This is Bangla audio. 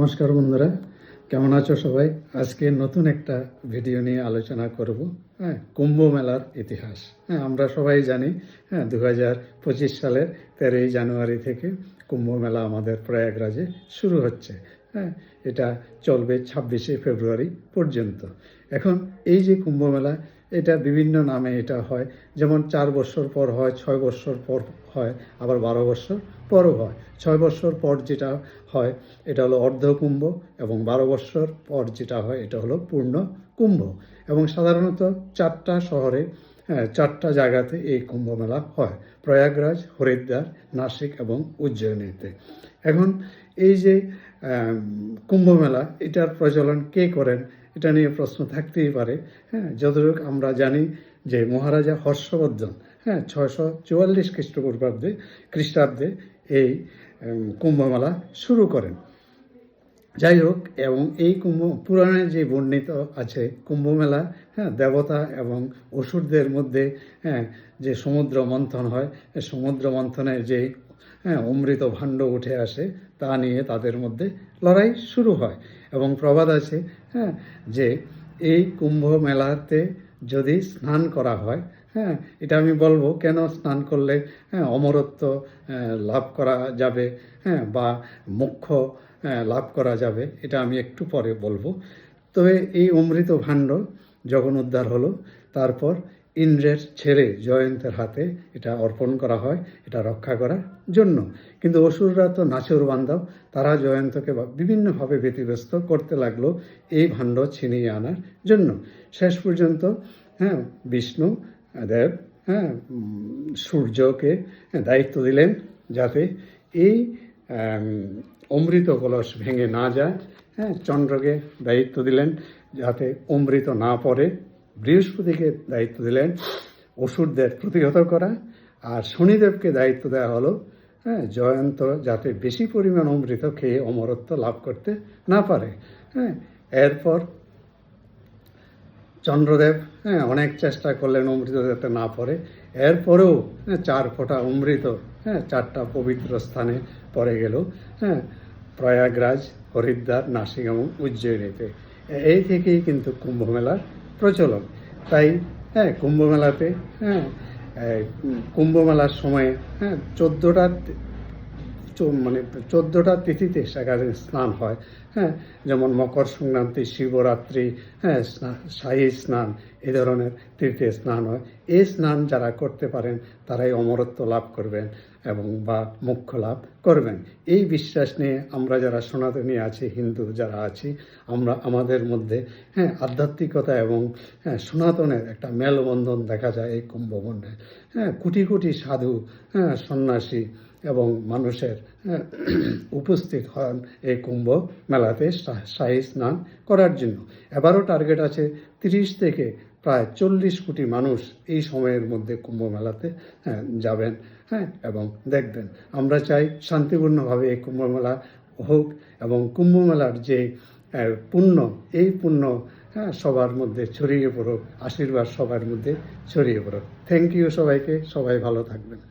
নমস্কার বন্ধুরা, কেমন আছো সবাই? আজকে নতুন একটা ভিডিও নিয়ে আলোচনা করব হ্যাঁ কুম্ভ মেলার ইতিহাস। হ্যাঁ আমরা সবাই জানি হ্যাঁ দু হাজার পঁচিশ সালের তেরোই জানুয়ারি থেকে কুম্ভ মেলা আমাদের প্রয়াগরাজে শুরু হচ্ছে। হ্যাঁ এটা চলবে ছাব্বিশে ফেব্রুয়ারি পর্যন্ত। এখন এই যে কুম্ভ মেলা এটা বিভিন্ন নামে এটা হয়। যেমন চার বছর পর হয় ছয় বছর পর হয় আবার বারো বছর পরও হয়। ছয় বছর পর যেটা হয় এটা হলো অর্ধ কুম্ভ এবং বারো বছর পর যেটা হয় এটা হলো পূর্ণ কুম্ভ এবং সাধারণত চারটা শহরে হ্যাঁ, চারটা জায়গাতে এই কুম্ভ মেলা হয়। প্রয়াগরাজ হরিদ্বার নাসিক এবং উজ্জয়িনীতে। এখন এই যে কুম্ভ মেলা এটার প্রচলন কে করেন? এটা নিয়ে প্রশ্ন থাকতেই পারে হ্যাঁ? যতটুক আমরা জানি যে মহারাজা হর্ষবর্ধন হ্যাঁ ছয়শো চুয়াল্লিশ খ্রিস্টপূর্বাব্দে খ্রিস্টাব্দে এই কুম্ভমেলা শুরু করেন। যাই হোক এবং এই কুম্ভ পুরাণে যে বর্ণিত আছে কুম্ভমেলা হ্যাঁ দেবতা এবং অসুরদের মধ্যে হ্যাঁ যে সমুদ্র মন্থন হয় সমুদ্র মন্থনে যে হ্যাঁ অমৃত ভাণ্ড উঠে আসে তা নিয়ে তাদের মধ্যে লড়াই শুরু হয়। এবং প্রবাদ আছে হ্যাঁ যে এই কুম্ভ মেলাতে যদি স্নান করা হয় হ্যাঁ এটা আমি বলব কেন স্নান করলে হ্যাঁ অমরত্ব লাভ করা যাবে হ্যাঁ বা আহ, লাভ করা যাবে, এটা আমি একটু পরে বলব। তবে এই অমৃত ভাণ্ড যখন উদ্ধার হলো, তারপর ইন্দ্রের ছেড়ে জয়ন্তের হাতে এটা অর্পণ করা হয়, এটা রক্ষা করার জন্য। কিন্তু অসুররা তো নাচুর বান্ধব তারা জয়ন্তকে বিভিন্নভাবে ব্যতিব্যস্ত করতে লাগল এই ভাণ্ড ছিনিয়ে আনার জন্য। শেষ পর্যন্ত হ্যাঁ বিষ্ণু, দেব হ্যাঁ সূর্যকে দায়িত্ব দিলেন যাতে এই অমৃত কলস ভেঙে না যায়। হ্যাঁ চন্দ্রকে দায়িত্ব দিলেন যাতে অমৃত না পড়ে। বৃহস্পতিকে দায়িত্ব দিলেন অসুরদের প্রতিহত করা। আর শনিদেবকে দায়িত্ব দেওয়া হলো হ্যাঁ জয়ন্ত যাতে বেশি পরিমাণ অমৃত খেয়ে অমরত্ব লাভ করতে না পারে। হ্যাঁ এরপর চন্দ্রদেব হ্যাঁ অনেক চেষ্টা করলেন অমৃত যাতে না পড়ে। এরপরেও হ্যাঁ, চার ফোঁটা অমৃত হ্যাঁ চারটা পবিত্র স্থানে পড়ে গেল হ্যাঁ প্রয়াগরাজ হরিদ্বার নাসিক এবং উজ্জয়িনীতে এই থেকেই কিন্তু কুম্ভমেলার প্রচলন। তাই হ্যাঁ কুম্ভমেলাতে হ্যাঁ এই, উম, কুম্ভ মেলার সময়ে হ্যাঁ চোদ্দোটা মানে চোদ্দোটা তিথিতে সেখানে স্নান হয় হ্যাঁ? যেমন মকর সংক্রান্তি, শিবরাত্রি হ্যাঁ শাহী স্নান, এ ধরনের তীর্থে স্নান হয়। এই স্নান যারা করতে পারেন, তারাই অমরত্ব লাভ করবেন এবং বা মোক্ষ লাভ করবেন। এই বিশ্বাস নিয়ে আমরা যারা সনাতনী আছি, হিন্দু যারা আছি, আমরা, আমাদের মধ্যে হ্যাঁ আধ্যাত্মিকতা এবং হ্যাঁ সনাতনের একটা মেলবন্ধন দেখা যায় এই কুম্ভবন্ধে হ্যাঁ কোটি কোটি সাধু হ্যাঁ সন্ন্যাসী এবং মানুষের হ্যাঁ, উপস্থিত হন এই কুম্ভ মেলাতে শাহী স্নান করার জন্য। এবারও টার্গেট আছে তিরিশ থেকে প্রায় চল্লিশ কোটি মানুষ এই সময়ের মধ্যে কুম্ভ মেলাতে হ্যাঁ, যাবেন হ্যাঁ এবং দেখবেন। আমরা চাই শান্তিপূর্ণভাবে এই কুম্ভ মেলা হোক এবং কুম্ভ মেলার যে পুণ্য এই পুণ্য হ্যাঁ সবার মধ্যে ছড়িয়ে পড়ুক আশীর্বাদ সবার মধ্যে ছড়িয়ে পড়ুক। থ্যাংক ইউ সবাইকে সবাই ভালো থাকবেন।